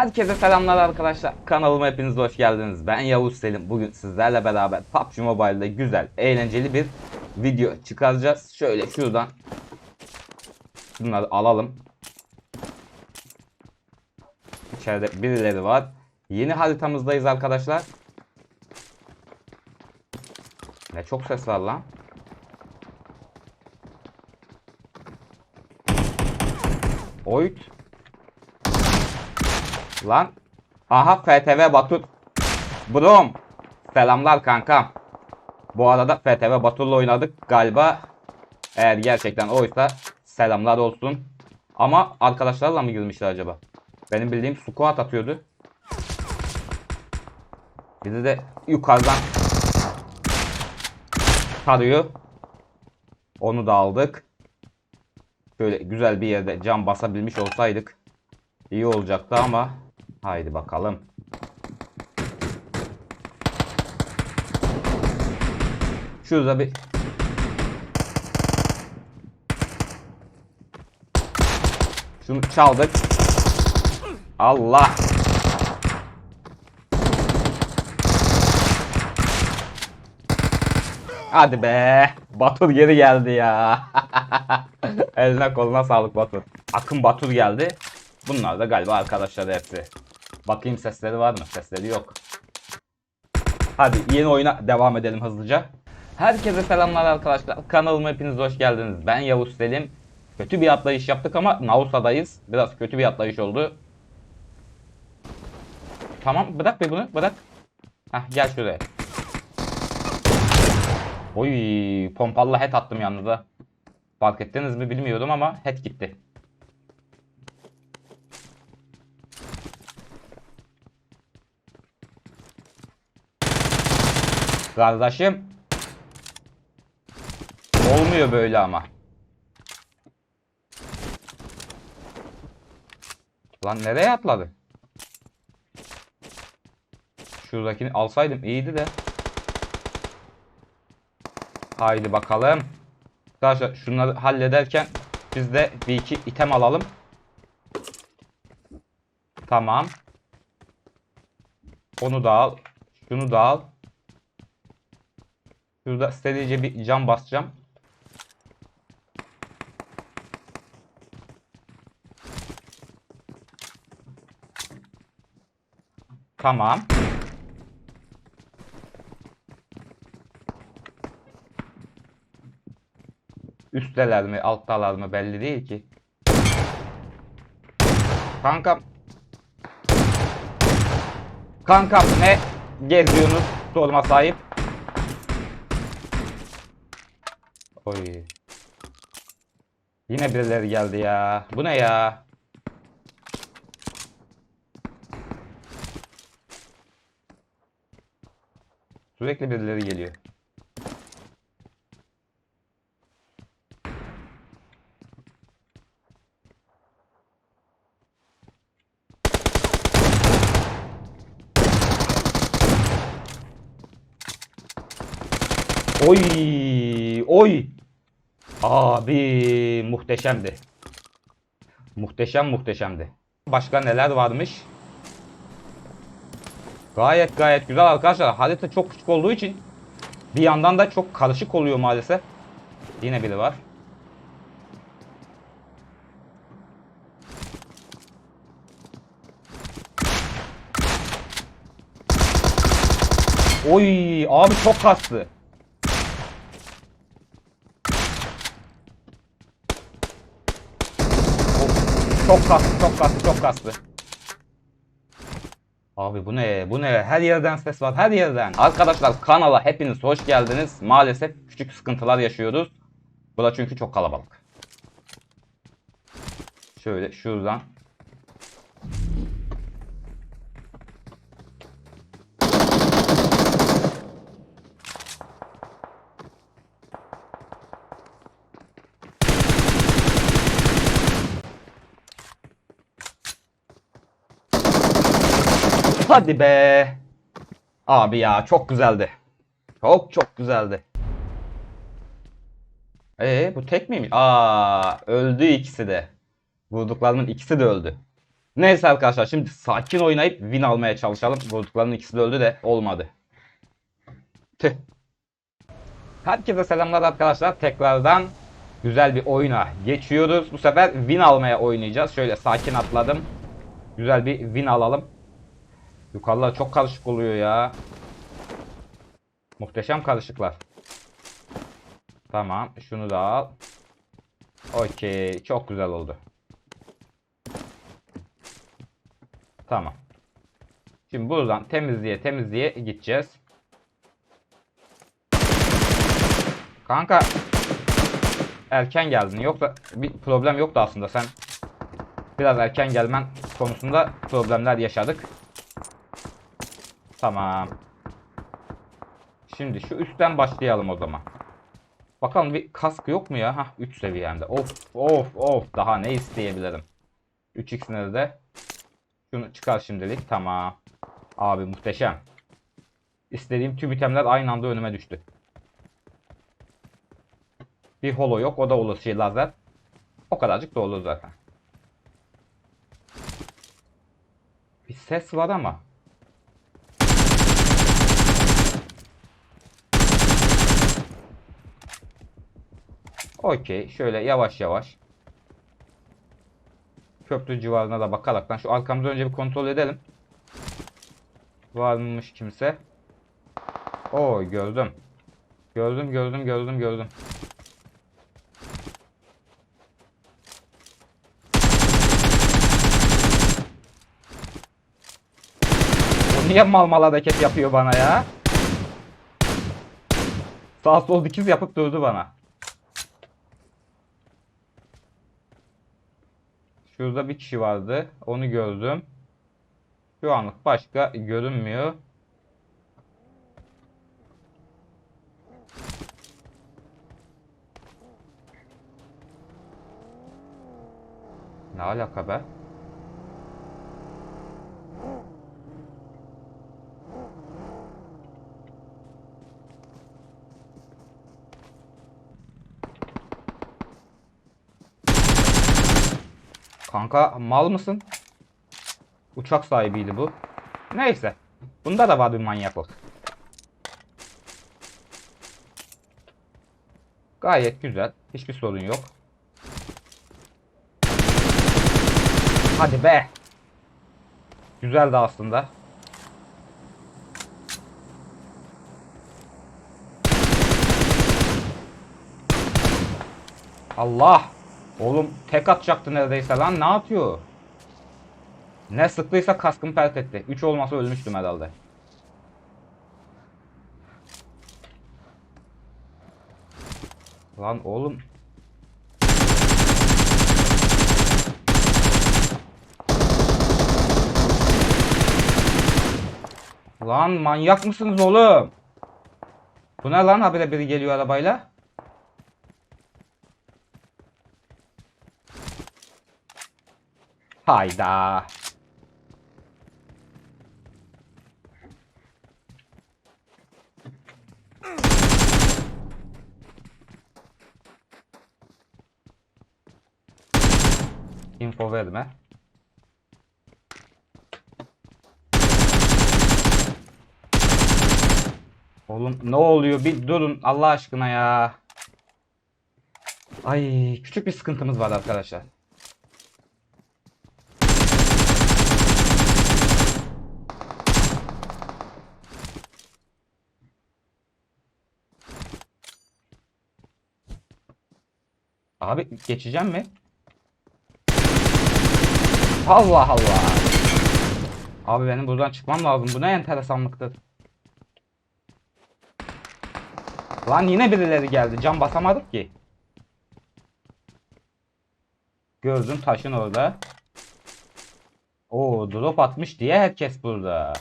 Herkese selamlar arkadaşlar. Kanalıma hepiniz hoş geldiniz. Ben Yavuz Selim. Bugün sizlerle beraber PUBG Mobile'de güzel, eğlenceli bir video çıkaracağız. Şöyle şuradan bunları alalım. İçeride birileri var. Yeni haritamızdayız arkadaşlar. Ne çok ses var lan. Oyt. Lan. Aha FTV Batur. Brom. Selamlar kankam. Bu arada FTV Batur'la oynadık galiba. Eğer gerçekten oysa selamlar olsun. Ama arkadaşlarla mı girmişler acaba? Benim bildiğim squat atıyordu. Bizi de yukarıdan tarıyor. Onu da aldık. Şöyle güzel bir yerde cam basabilmiş olsaydık iyi olacaktı ama haydi bakalım. Şurada bir Şunu çaldık. Allah. Hadi be. Batur geri geldi ya. Eline koluna sağlık Batur. Akın Batur geldi. Bunlar da galiba arkadaşları hepsi. Bakayım sesleri var mı? Sesleri yok. Hadi yeni oyuna devam edelim hızlıca. Herkese selamlar arkadaşlar. Kanalıma hepiniz hoş geldiniz. Ben Yavuz Selim. Kötü bir atlayış yaptık ama Nausa'dayız. Biraz kötü bir atlayış oldu. Tamam bırak be bunu bırak. Heh gel şuraya. Oy pompalı head attım yalnız. Fark ettiniz mi bilmiyorum ama head gitti. Kardeşim. Olmuyor böyle ama. Lan nereye atladı? Şuradakini alsaydım iyiydi de. Haydi bakalım. Arkadaşlar şunları hallederken biz de bir iki item alalım. Tamam. Onu da al. Şunu da al. Şurada serice bir cam basacağım. Tamam. Üstteler mi, alttalar mı belli değil ki. Kankam. Kankam ne geziyorsunuz sorma sahip. Oy. Yine birileri geldi ya. Bu ne ya? Sürekli birileri geliyor. Oy, oy. Abi muhteşemdi. Muhteşem muhteşemdi. Başka neler varmış? Gayet gayet güzel arkadaşlar. Harita çok küçük olduğu için bir yandan da çok karışık oluyor maalesef. Yine biri var. Oy abi çok kastı. Çok kastı, çok kastı, çok kastı. Abi bu ne? Bu ne? Her yerden ses var, her yerden. Arkadaşlar kanala hepiniz hoş geldiniz. Maalesef küçük sıkıntılar yaşıyoruz. Bu da çünkü çok kalabalık. Şöyle şuradan. Hadi be. Abi ya çok güzeldi. Çok çok güzeldi. Ee bu tek miymiş? Aa öldü ikisi de. Vurduklarımın ikisi de öldü. Neyse arkadaşlar şimdi sakin oynayıp win almaya çalışalım. Vurduklarının ikisi de öldü de olmadı. Tüh. Herkese selamlar arkadaşlar. Tekrardan güzel bir oyuna geçiyoruz. Bu sefer win almaya oynayacağız. Şöyle sakin atladım. Güzel bir win alalım. Yukarılar çok karışık oluyor ya. Muhteşem karışıklar. Tamam. Şunu da al. Okey. Çok güzel oldu. Tamam. Şimdi buradan temizliğe temizliğe gideceğiz. Kanka erken geldin. Yoksa bir problem yoktu aslında. Sen biraz erken gelmen konusunda problemler yaşadık. Tamam. Şimdi şu üstten başlayalım o zaman. Bakalım bir kask yok mu ya? Hah 3 seviyemde. Of of of daha ne isteyebilirim. 3x'ine de şunu çıkar şimdilik. Tamam. Abi muhteşem. İstediğim tüm itemler aynı anda önüme düştü. Bir holo yok. O da olur şey lazer. O kadarcık da olur zaten. Bir ses var ama. Okey. Şöyle yavaş yavaş. Köprü civarına da bakaraktan şu arkamızı önce bir kontrol edelim. Var mıymış kimse? Oo gördüm. Gördüm gördüm gördüm gördüm. Niye mal mal hareket yapıyor bana ya? Sağ sol dikiz yapıp durdu bana. Şurada bir kişi vardı. Onu gördüm. Şu anlık başka görünmüyor. Ne alaka be? Kanka mal mısın? Uçak sahibiydi bu. Neyse. Bunda da var bir manyaklık. Gayet güzel. Hiçbir sorun yok. Hadi be. Güzeldi aslında. Allah. Oğlum tek atacaktı neredeyse lan. Ne atıyor? Ne sıktıysa kaskım pert etti. 3 olmasa ölmüştüm herhalde. Lan oğlum. Lan manyak mısınız oğlum? Bu ne lan habire biri geliyor arabayla? Hayda. Info verme. Oğlum ne oluyor? Bir durun Allah aşkına ya. Ay küçük bir sıkıntımız var arkadaşlar. Abi geçeceğim mi? Allah Allah. Abi benim buradan çıkmam lazım. Bu ne enteresanlıktır. Lan yine birileri geldi. Cam basamadık ki. Gördüm taşın orada. Oo drop atmış diye herkes burada.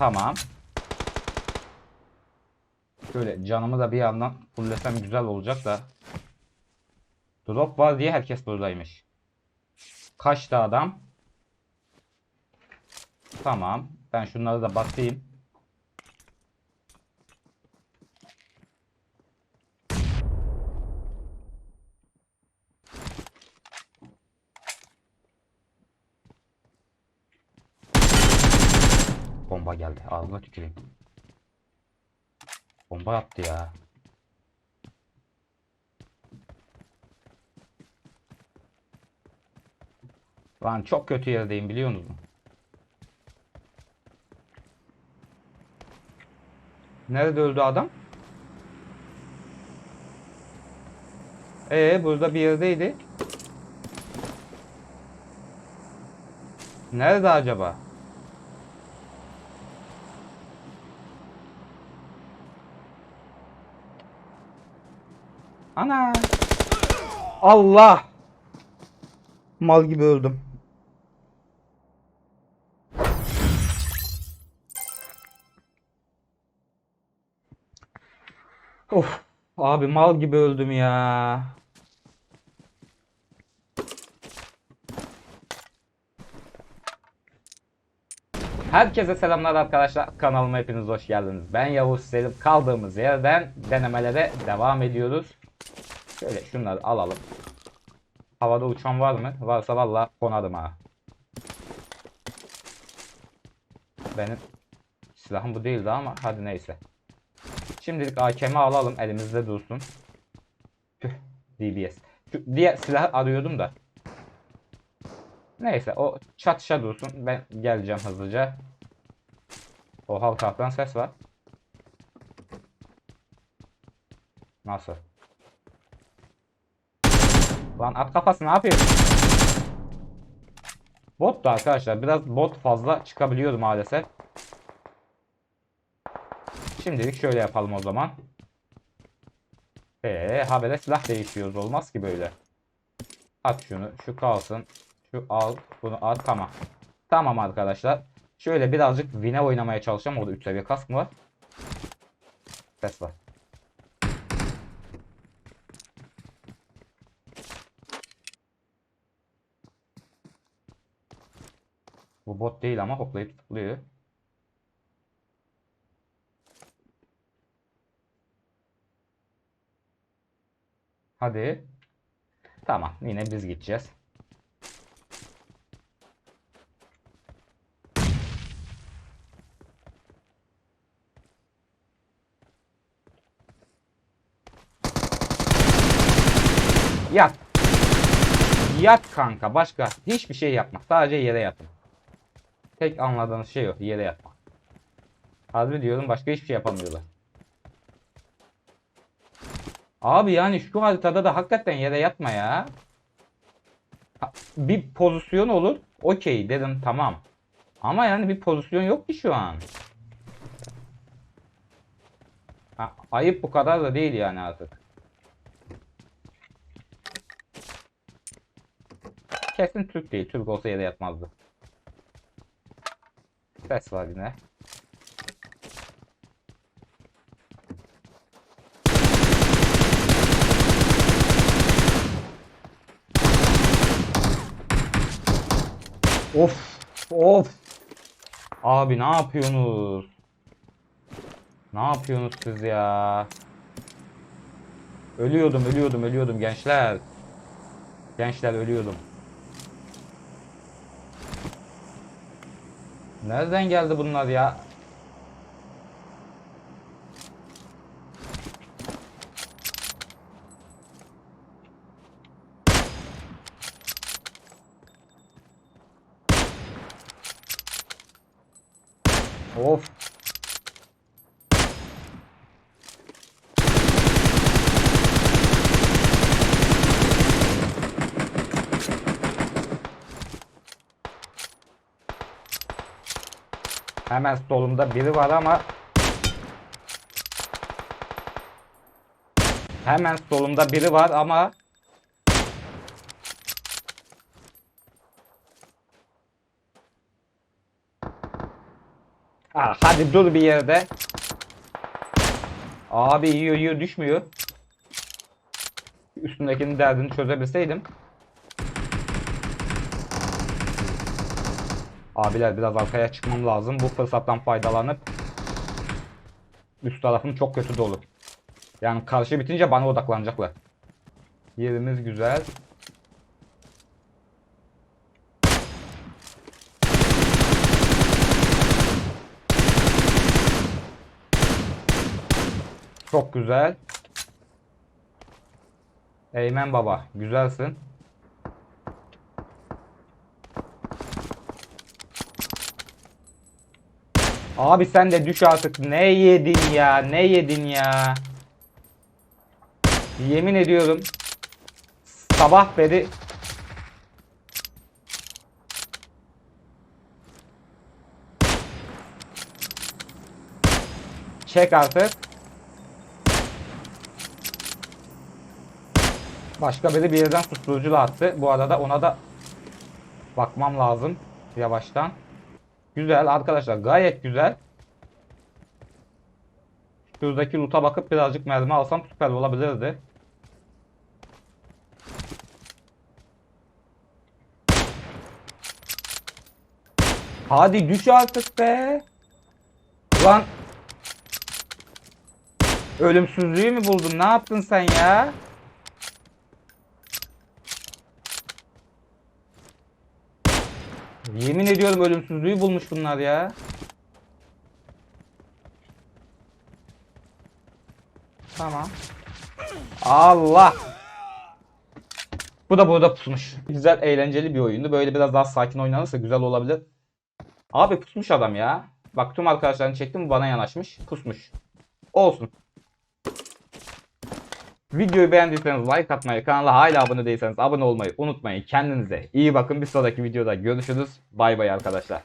Tamam. Şöyle canımı da bir yandan fullesem güzel olacak da. Drop var diye herkes buradaymış. Kaçtı adam. Tamam. Ben şunları da basayım. Bomba geldi. Ağzına tüküreyim. Bomba attı ya. Lan çok kötü yerdeyim biliyor musun? Nerede öldü adam? Ee burada bir yerdeydi. Nerede acaba? Ana! Allah! Mal gibi öldüm. Of, abi mal gibi öldüm ya. Herkese selamlar arkadaşlar. Kanalıma hepiniz hoş geldiniz. Ben Yavuz Selim. Kaldığımız yerden denemelere devam ediyoruz. Şöyle şunları alalım. Havada uçan var mı? Varsa valla konarım ha. Benim silahım bu değildi ama hadi neyse. Şimdilik AKM'i alalım elimizde dursun. Tüh, DBS. Şu diğer silah arıyordum da. Neyse o çatışa dursun. Ben geleceğim hızlıca. O halk taraftan ses var. Nasıl? Lan at kafası ne yapıyorsun? Bot da arkadaşlar biraz bot fazla çıkabiliyor maalesef. Şimdilik şöyle yapalım o zaman. Eee habere silah değişiyoruz olmaz ki böyle. At şunu şu kalsın. Şu al bunu at tamam. Tamam arkadaşlar. Şöyle birazcık Vine oynamaya çalışacağım. Orada 3 seviye kask mı var? Ses var. Bot değil ama hoplayıp tıklıyor. Hadi. Tamam yine biz gideceğiz. Yat. Yat kanka. Başka hiçbir şey yapma. Sadece yere yatın. Tek anladığınız şey o. Yere yatmak. Harbi diyorum başka hiçbir şey yapamıyorlar. Abi yani şu haritada da hakikaten yere yatma ya. Bir pozisyon olur. Okey dedim tamam. Ama yani bir pozisyon yok ki şu an. Ha, ayıp bu kadar da değil yani artık. Kesin Türk değil. Türk olsa yere yatmazdı. Ses var yine. Of of. Abi ne yapıyorsunuz? Ne yapıyorsunuz siz ya? Ölüyordum, ölüyordum, ölüyordum gençler. Gençler ölüyordum. Nereden geldi bunlar ya? Of. Hemen solumda biri var ama Hemen solumda biri var ama Ah, hadi dur bir yerde. Abi yiyor yiyor düşmüyor. Üstündekinin derdini çözebilseydim. Abiler biraz arkaya çıkmam lazım. Bu fırsattan faydalanıp üst tarafım çok kötü dolu. Yani karşı bitince bana odaklanacaklar. Yerimiz güzel. Çok güzel. Eymen baba güzelsin. Abi sen de düş artık. Ne yedin ya? Ne yedin ya? Yemin ediyorum. Sabah beri Çek artık. Başka biri bir yerden susturucu attı. Bu arada ona da bakmam lazım yavaştan. Güzel arkadaşlar gayet güzel. Şuradaki loot'a bakıp birazcık mermi alsam süper olabilirdi. Hadi düş artık be. Ulan Ölümsüzlüğü mü buldun? Ne yaptın sen ya? Yemin ediyorum ölümsüzlüğü bulmuş bunlar ya. Tamam. Allah. Bu da burada pusmuş. Güzel eğlenceli bir oyundu. Böyle biraz daha sakin oynanırsa güzel olabilir. Abi pusmuş adam ya. Bak tüm arkadaşlarını çektim bana yanaşmış. Pusmuş. Olsun. Videoyu beğendiyseniz like atmayı, kanala hala abone değilseniz abone olmayı unutmayın. Kendinize iyi bakın. Bir sonraki videoda görüşürüz. Bay bay arkadaşlar.